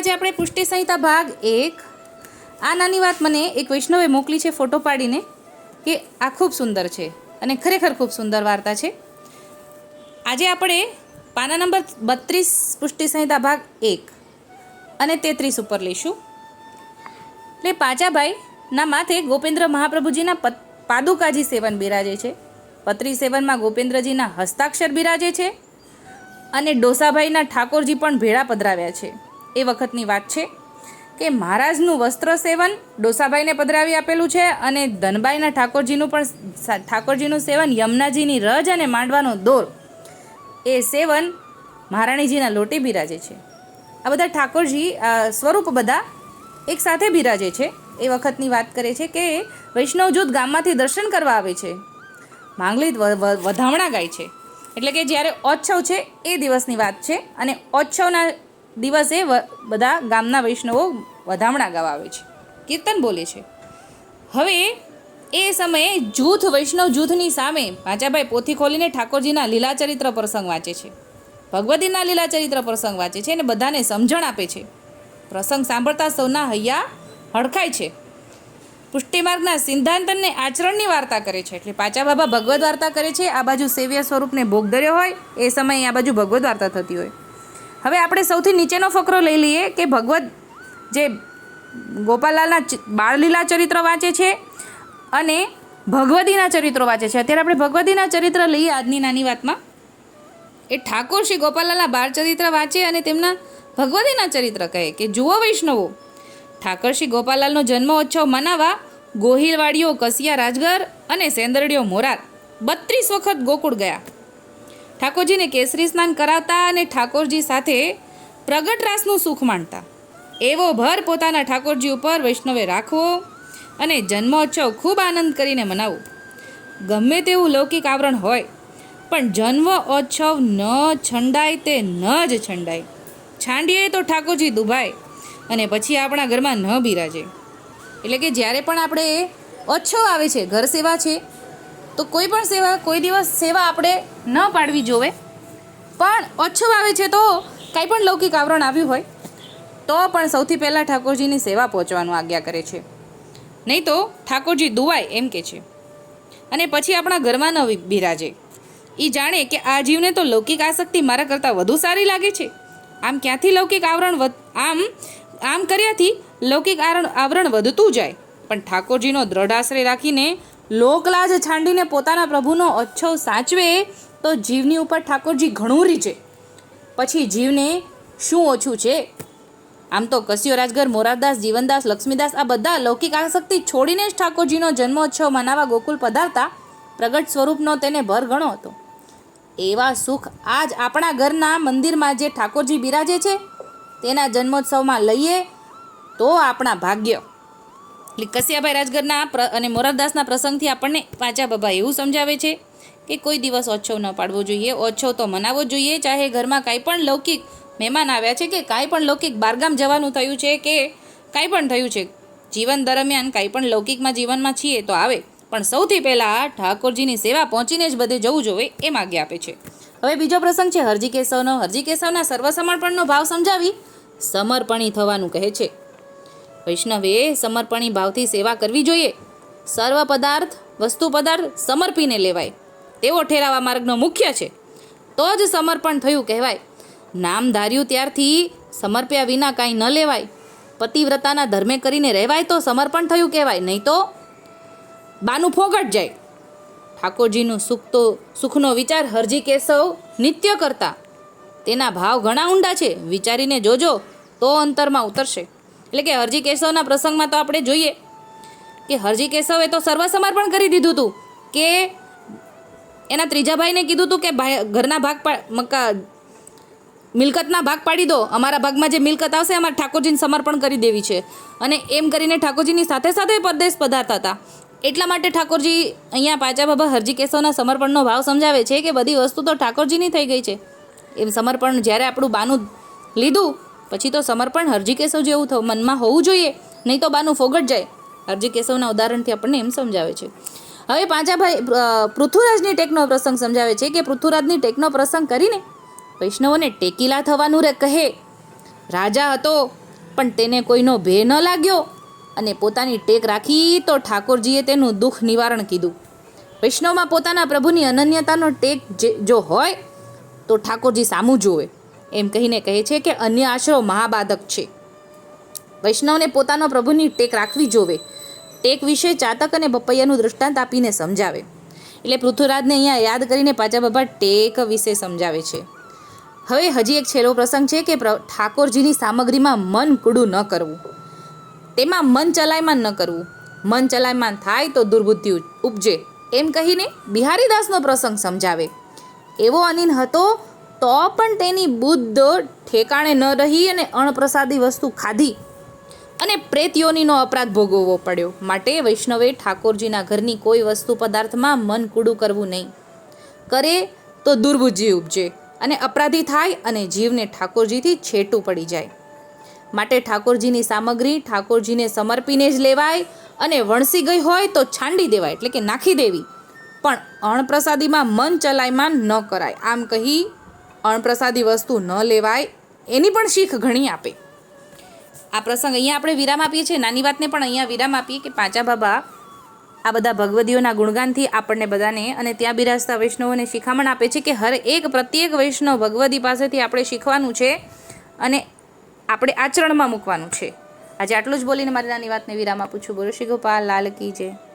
આજે આપણે પુષ્ટિ સંહિતા ભાગ એક. આ નાની વાત મને એક વૈષ્ણવે મોકલી છે ફોટો પાડીને કે આ ખૂબ સુંદર છે અને ખરેખર ખૂબ સુંદર વાર્તા છે. આજે આપણે પાના નંબર બત્રીસ પુષ્ટિ સંહિતા ભાગ એક અને તેત્રીસ ઉપર લઈશું. એટલે પાચાભાઈના માથે ગોપેન્દ્ર મહાપ્રભુજીના પાદુકાજી સેવન બિરાજે છે. પત્રી સેવનમાં ગોપેન્દ્રજીના હસ્તાક્ષર બિરાજે છે અને ડોસાભાઈના ઠાકોરજી પણ ભેળા પધરાવ્યા છે. એ વખતની વાત છે કે મહારાજનું વસ્ત્ર સેવન ડોસાભાઈને પધરાવી આપેલું છે અને ધનબાઈના ઠાકોરજીનું પણ ઠાકોરજીનું સેવન યમુનાજીની રજ અને માંડવાનો દોર એ સેવન મહારાણીજીના લોટી બિરાજે છે. આ બધા ઠાકોરજી સ્વરૂપ બધા એક સાથે બિરાજે છે. એ વખતની વાત કરે છે કે વૈષ્ણવ જૂથ ગામમાંથી દર્શન કરવા આવે છે. માંગલી વધામણા ગાય છે. એટલે કે જ્યારે ઓછવ છે એ દિવસની વાત છે અને ઓછવના દિવસે બધા ગામના વૈષ્ણવો વધામણા ગાવા આવે છે. કીર્તન બોલે છે. હવે એ સમયે જૂથ વૈષ્ણવ જૂથની સામે પાંચાભાઈ પોથી ખોલીને ઠાકોરજીના લીલાચરિત્ર પ્રસંગ વાંચે છે. ભગવતીના લીલાચરિત્ર પ્રસંગ વાંચે છે અને બધાને સમજણ આપે છે. પ્રસંગ સાંભળતા સૌના હૈયા હડખાય છે. પુષ્ટિમાર્ગના સિદ્ધાંતને આચરણની વાર્તા કરે છે. એટલે પાચા બાબા ભગવદ વાર્તા કરે છે. આ બાજુ સેવ્ય સ્વરૂપને ભોગ ધર્યો હોય, એ સમયે આ બાજુ ભગવદ વાર્તા થતી હોય. હવે આપણે સૌથી નીચેનો ફકરો લઈ લઈએ કે ભગવદ્ જે ગોપાલાલના બાળલીલા ચરિત્ર વાંચે છે અને ભગવદીના ચરિત્રો વાંચે છે. અત્યારે આપણે ભગવદીના ચરિત્ર લઈએ આજની નાની વાતમાં. એ ઠાકોર શ્રી ગોપાલાલના બાળ ચરિત્ર વાંચે અને તેમના ભગવદીના ચરિત્ર કહે કે, જુઓ વૈષ્ણવો, ઠાકર શ્રી ગોપાલાલનો જન્મોત્સવ મનાવવા ગોહિલવાડીઓ, કસિયા રાજગર અને સેંદરડીઓ, મોરાર, બત્રીસ વખત ગોકુળ ગયા. ઠાકોરજીને કેસરી સ્નાન કરાવતા અને ઠાકોરજી સાથે પ્રગટ રાસનું સુખ માણતા. એવો ભર પોતાના ઠાકોરજી ઉપર વૈષ્ણવે રાખવો અને જન્મોત્સવ ખૂબ આનંદ કરીને મનાવવો. ગમે તેવું લૌકિક આવરણ હોય, પણ જન્મ ઓત્સવ ન છંડાય તે ન જ છંડાય. છાંડીએ તો ઠાકોરજી દુભાય અને પછી આપણા ઘરમાં ન બિરાજે. એટલે કે જ્યારે પણ આપણે ઓછો આવે છે, ઘર સેવા છે તો કોઈ પણ સેવા, કોઈ દિવસ સેવા આપણે ન પાડવી જોવે. પણ ઓછું આવે છે તો કાંઈ પણ લૌકિક આવરણ આવ્યું હોય, તો પણ સૌથી પહેલાં ઠાકોરજીની સેવા પહોંચવાનું આજ્ઞા કરે છે. નહીં તો ઠાકોરજી દુવાય એમ કે છે. અને પછી આપણા ઘરમાં ન બિરાજે. એ જાણે કે આ જીવને તો લૌકિક આસક્તિ મારા કરતાં વધુ સારી લાગે છે. આમ ક્યાંથી લૌકિક આવરણ આમ આમ કર્યાથી લૌકિક આરણ, આવરણ વધતું જાય. પણ ઠાકોરજીનો દ્રઢ આશ્રય રાખીને લોકલાજ છાંડીને પોતાના પ્રભુનો ઓચ્છવ સાચવે તો જીવની ઉપર ઠાકોરજી ઘણું રીચે પછી જીવને શું ઓછું છે? આમ તો કસ્યો રાજગર, મોરારદાસ, જીવનદાસ, લક્ષ્મીદાસ આ બધા લૌકિક આસક્તિ છોડીને જ ઠાકોરજીનો જન્મોત્સવ મનાવવા ગોકુલ પધારતા પ્રગટ સ્વરૂપનો તેને ભર ઘણો હતો. એવા સુખ આજ આપણા ઘરના મંદિરમાં જે ઠાકોરજી બિરાજે છે, તેના જન્મોત્સવમાં લઈએ તો આપણા ભાગ્ય. એટલે કસિયાભાઈ રાજગરના અને મોરારદાસના પ્રસંગથી આપણને પાચા બાબા એવું સમજાવે છે કે કોઈ દિવસ ઓછો ન પાડવો જોઈએ, ઓછો તો મનાવવો જોઈએ, ચાહે ઘરમાં કાંઈ પણ લૌકિક મહેમાન આવ્યા છે કે કાંઈ પણ લૌકિક બારગામ જવાનું થયું છે કે કાંઈ પણ થયું છે. જીવન દરમિયાન કાંઈ પણ લૌકિકમાં જીવનમાં છીએ તો આવે, પણ સૌથી પહેલાં ઠાકોરજીની સેવા પહોંચીને જ બધે જવું જોઈએ એમ આજ્ઞા આપે છે. હવે બીજો પ્રસંગ છે, હરજી કેશવનો. હરજી કેશવના સર્વસમર્પણનો ભાવ સમજાવી સમર્પણી થવાનું કહે છે. વૈષ્ણવે સમર્પણી ભાવથી સેવા કરવી જોઈએ. સર્વ પદાર્થ, વસ્તુ પદાર્થ સમર્પીને લેવાય. તેવો ઠેરાવા માર્ગનો મુખ્ય છે. તો જ સમર્પણ થયું કહેવાય. નામ ધાર્યું ત્યારથી સમર્પ્યા વિના કાંઈ ન લેવાય. પતિવ્રતાના ધર્મે કરીને રહેવાય તો સમર્પણ થયું કહેવાય. નહીં તો બાનું ફોગટ જાય. ઠાકોરજીનું સુખ તો સુખનો વિચાર હરજી કેશવ નિત્ય કરતા. તેના ભાવ ઘણા ઊંડા છે. વિચારીને જોજો, તો અંતરમાં ઉતરશે. એટલે કે હરજી કેશવના પ્રસંગમાં તો આપણે જોઈએ કે હરજી કેશવે તો સર્વસમર્પણ કરી દીધું હતું કે એના ત્રીજા ભાઈને કીધું હતું કે ભાઈ, ઘરના ભાગ મકા, મિલકતના ભાગ પાડી દો. અમારા ભાગમાં જે મિલકત આવશે અમારે ઠાકોરજીને સમર્પણ કરી દેવી છે. અને એમ કરીને ઠાકોરજીની સાથે સાથે પરદેશ પધારતા હતા. એટલા માટે ઠાકોરજી અહીંયા પાચા બાબા હરજી કેશવના સમર્પણનો ભાવ સમજાવે છે કે બધી વસ્તુ તો ઠાકોરજીની થઈ ગઈ છે. એમ સમર્પણ જ્યારે આપણું બાનું લીધું પછી તો સમર્પણ હરજી કેશવ જેવું મનમાં હોવું જોઈએ, નહીં તો બાનું ફોગટ જાય. હરજી કેશવના ઉદાહરણથી આપણને એમ સમજાવે છે. હવે પાંચાભાઈ પૃથ્વીરાજની ટેકનો પ્રસંગ સમજાવે છે કે પૃથ્વીરાજની ટેકનો પ્રસંગ કરીને વૈષ્ણવોને ટેકીલા થવાનું રે કહે. રાજા હતો, પણ તેને કોઈનો ભે ન લાગ્યો અને પોતાની ટેક રાખી તો ઠાકોરજીએ તેનું દુઃખ નિવારણ કીધું. વૈષ્ણવમાં પોતાના પ્રભુની અનન્યતાનો ટેક જે, જો હોય, તો ઠાકોરજી સામું જોવે એમ કહીને કહે છે કે અન્ય આશરો મહાબાધક છે. વૈષ્ણવને પોતાનો પ્રભુની ટેક રાખવી જોવે. ટેક વિશે ચાતક અને બપૈયાનું દૃષ્ટાંત આપીને સમજાવે. એટલે પૃથ્વીરાજને અહીંયા યાદ કરીને પાછા બાબા ટેક વિશે સમજાવે છે. હવે હજી એક છેલ્લો પ્રસંગ છે કે ઠાકોરજીની સામગ્રીમાં મન કૂડું ન કરવું. તેમાં મન ચલાયમાન ન કરવું. મન ચલાયમાન થાય તો દુર્બુદ્ધિ ઉપજે. એમ કહીને બિહારીદાસનો પ્રસંગ સમજાવે. એવો અનિન હતો તો પણ તેની બુદ્ધ ઠેકાણે ન રહી અને અણપ્રસાદી વસ્તુ ખાધી અને પ્રેતયોનીનો અપરાધ ભોગવવો પડ્યો. માટે વૈષ્ણવે ઠાકોરજીના ઘરની કોઈ વસ્તુ પદાર્થમાં મન કૂડું કરવું નહીં. કરે તો દુર્બુદ્ધિ ઉપજે અને અપરાધી થાય અને જીવને ઠાકોરજીથી છેટું પડી જાય. માટે ઠાકોરજીની સામગ્રી ઠાકોરજીને સમર્પીને જ લેવાય અને વણસી ગઈ હોય તો છાંડી દેવાય, એટલે કે નાખી દેવી. પણ અણપ્રસાદીમાં મન ચલાયમાન ન કરાય. આમ કહી અણપ્રસાદી વસ્તુ ન લેવાય, એની પણ શીખ ઘણી આપે. આ પ્રસંગ અહીંયા આપણે વિરામ આપીએ છીએ. નાની વાતને પણ અહીંયા વિરામ આપીએ કે પાંચા બાબા, આ બધા ભગવદીઓના ગુણગાનથી આપણને બધાને અને ત્યાં બિરાજતા વૈષ્ણવોને શિખામણ આપે છે કે હર એક પ્રત્યેક વૈષ્ણવ ભગવદી પાસેથી આપણે શીખવાનું છે અને આપણે આચરણમાં મૂકવાનું છે. આજે આટલું જ બોલીને મારી નાની વાતને વિરામ આપું છું. બોલો શ્રી ગોપાલ, લાલ કી જય.